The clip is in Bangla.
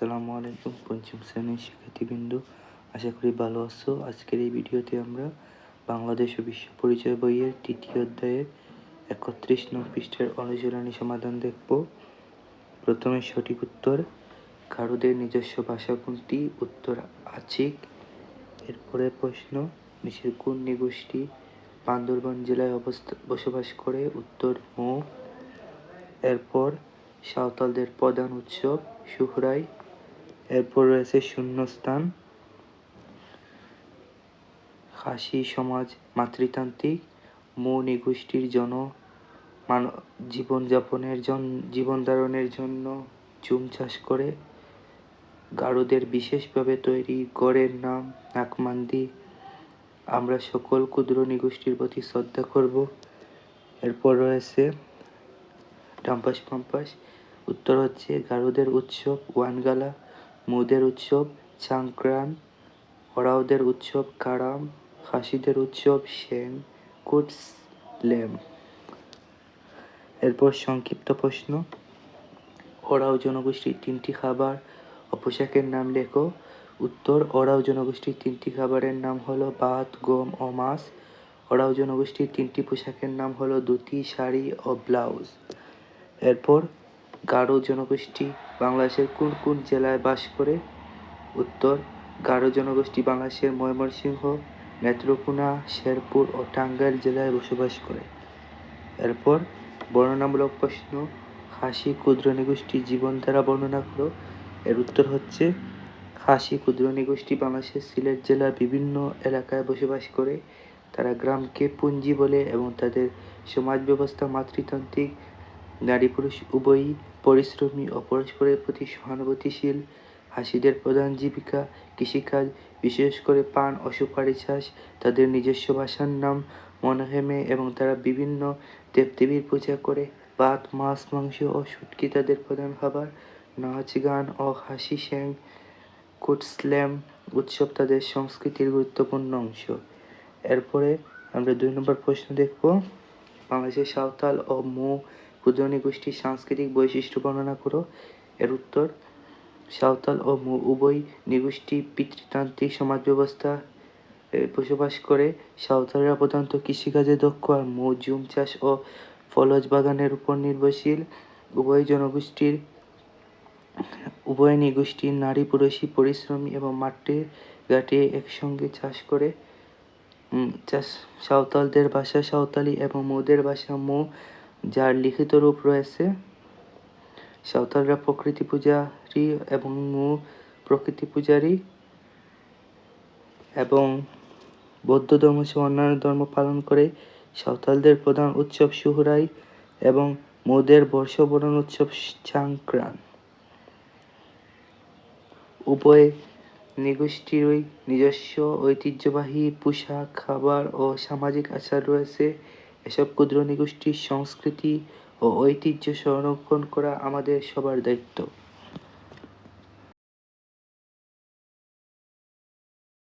আসসালামু আলাইকুম, পঞ্চম শ্রেণির শিক্ষার্থীবৃন্দ। আশা করি ভালো আছো। আজকের এই ভিডিওতে আমরা বাংলাদেশ ও বিশ্ব পরিচয় বইয়ের তৃতীয় অধ্যায়ের একত্রিশ নং পৃষ্ঠের অনুশীলনী সমাধান দেখব। প্রথমে সঠিক উত্তর, কারুদের নিজস্ব ভাষা কোনটি? উত্তর আচিক। এরপরে প্রশ্ন, নিচের কোন নিগোষ্ঠী বান্দরবান জেলায় অবস্থা, বসবাস করে? উত্তর, মৌ। এরপর সাঁওতালদের প্রধান উৎসব, সুহরাই। এরপর রয়েছে শূন্যস্থান। খাসি সমাজ মাতৃতান্ত্রিক মৌ নিগোষ্ঠীর জন, মান, জীবনযাপনের জন জীবন ধারণের জন্য চুম চাষ করে, গারোদের বিশেষভাবে তৈরি গড়ের নাম নাকমান্দি। আমরা সকল ক্ষুদ্র নিগোষ্ঠীর প্রতি শ্রদ্ধা করব। এরপর রয়েছে ডাম্পাস পাম্পাস, উত্তর হচ্ছে গারোদের উৎসব, ওয়ানগালা মুদের উৎসব, চাংক্রান, ওরাওদের উৎসব, কারাম, খাসিদের উৎসব সেন কুটসলেম এরপর সংক্ষিপ্ত প্রশ্ন। ওরাও জনগোষ্ঠীর তিনটি খাবার। ও পোশাকের নাম লেখো। উত্তর, ওরাও জনগোষ্ঠীর তিনটি খাবারের নাম হলো ভাত, গম ও মাছ। ওরাও জনগোষ্ঠীর তিনটি পোশাকের নাম হলো ধুতি, শাড়ি ও ব্লাউজ। এরপর গারো জনগোষ্ঠী বাংলাদেশের কোন কোন জেলায় বাস করে? উত্তর গারো জনগোষ্ঠী বাংলাদেশের ময়মনসিংহ, নেত্রকোনা, শেরপুর ও টাঙ্গাইল জেলায় বসবাস করে। এরপর বর্ণনামূলক প্রশ্ন, খাসি ক্ষুদ্র নিগোষ্ঠীর জীবনধারা বর্ণনা করো। এর উত্তর হচ্ছে, খাসি ক্ষুদ্র নিগোষ্ঠী বাংলাদেশের সিলেট জেলার বিভিন্ন এলাকায় বসবাস করে। তারা গ্রামকে পুঞ্জি বলে এবং তাদের সমাজ ব্যবস্থা, মাতৃতান্ত্রিক নারী পুরুষ উভয়ই পরিশ্রমী ও পরস্পরের প্রতি সহানুভূতিশীল, হাসিদের প্রধান জীবিকা কৃষিকাজ, বিশেষ করে পান ও সুপারি চাষ, তাদের নিজস্ব ভাষার নাম, মনহেমে এবং তারা বিভিন্ন দেবদেবীর পূজা করে। ভাত, মাছ, মাংস ও শুটকি তাদের প্রধান খাবার। নাচ, গান ও হাসি শ্যাং কুটস্ল্যাম উৎসব তাদের সংস্কৃতির গুরুত্বপূর্ণ অংশ। এরপরে আমরা দুই নম্বর প্রশ্ন দেখব। বাংলাদেশের সাঁওতাল ও মৌ ক্ষুদ্র গোষ্ঠীর সাংস্কৃতিক বৈশিষ্ট্য বর্ণনা করো। এর উত্তর, সাঁওতাল ও উভয় নিগোষ্ঠী পিতৃতান্ত্রিক সমাজ ব্যবস্থা বসবাস করে। সাঁওতালরা প্রধানত কৃষিকাজে দক্ষ আর মৌ জুম চাষ ও ফলজ বাগানের উপর নির্ভরশীল। উভয় জনগোষ্ঠীর, উভয় নিগোষ্ঠীর নারী পুরুষই পরিশ্রমী এবং মাঠে ঘাটে একসঙ্গে চাষ করে। চাষ সাঁওতালদের ভাষা সাঁওতালি এবং মৌদের ভাষা মৌ যার লিখিত রূপ রয়েছে সাঁওতালরা প্রকৃতি পূজারী এবং মৌ প্রকৃতি পূজারী এবং বৌদ্ধ ধর্ম সহ অন্যান্য ধর্ম পালন করে সাঁওতালদের প্রধান উৎসব সুহরাই এবং মোদের বর্ষবরণ উৎসব চাংক্রান উভয় নিগোষ্ঠীরই নিজস্ব ঐতিহ্যবাহী পোশাক, খাবার ও সামাজিক আচার রয়েছে। এসব ক্ষুদ্র নৃগোষ্ঠীর সংস্কৃতি ও ঐতিহ্য সংরক্ষণ করা আমাদের সবার দায়িত্ব।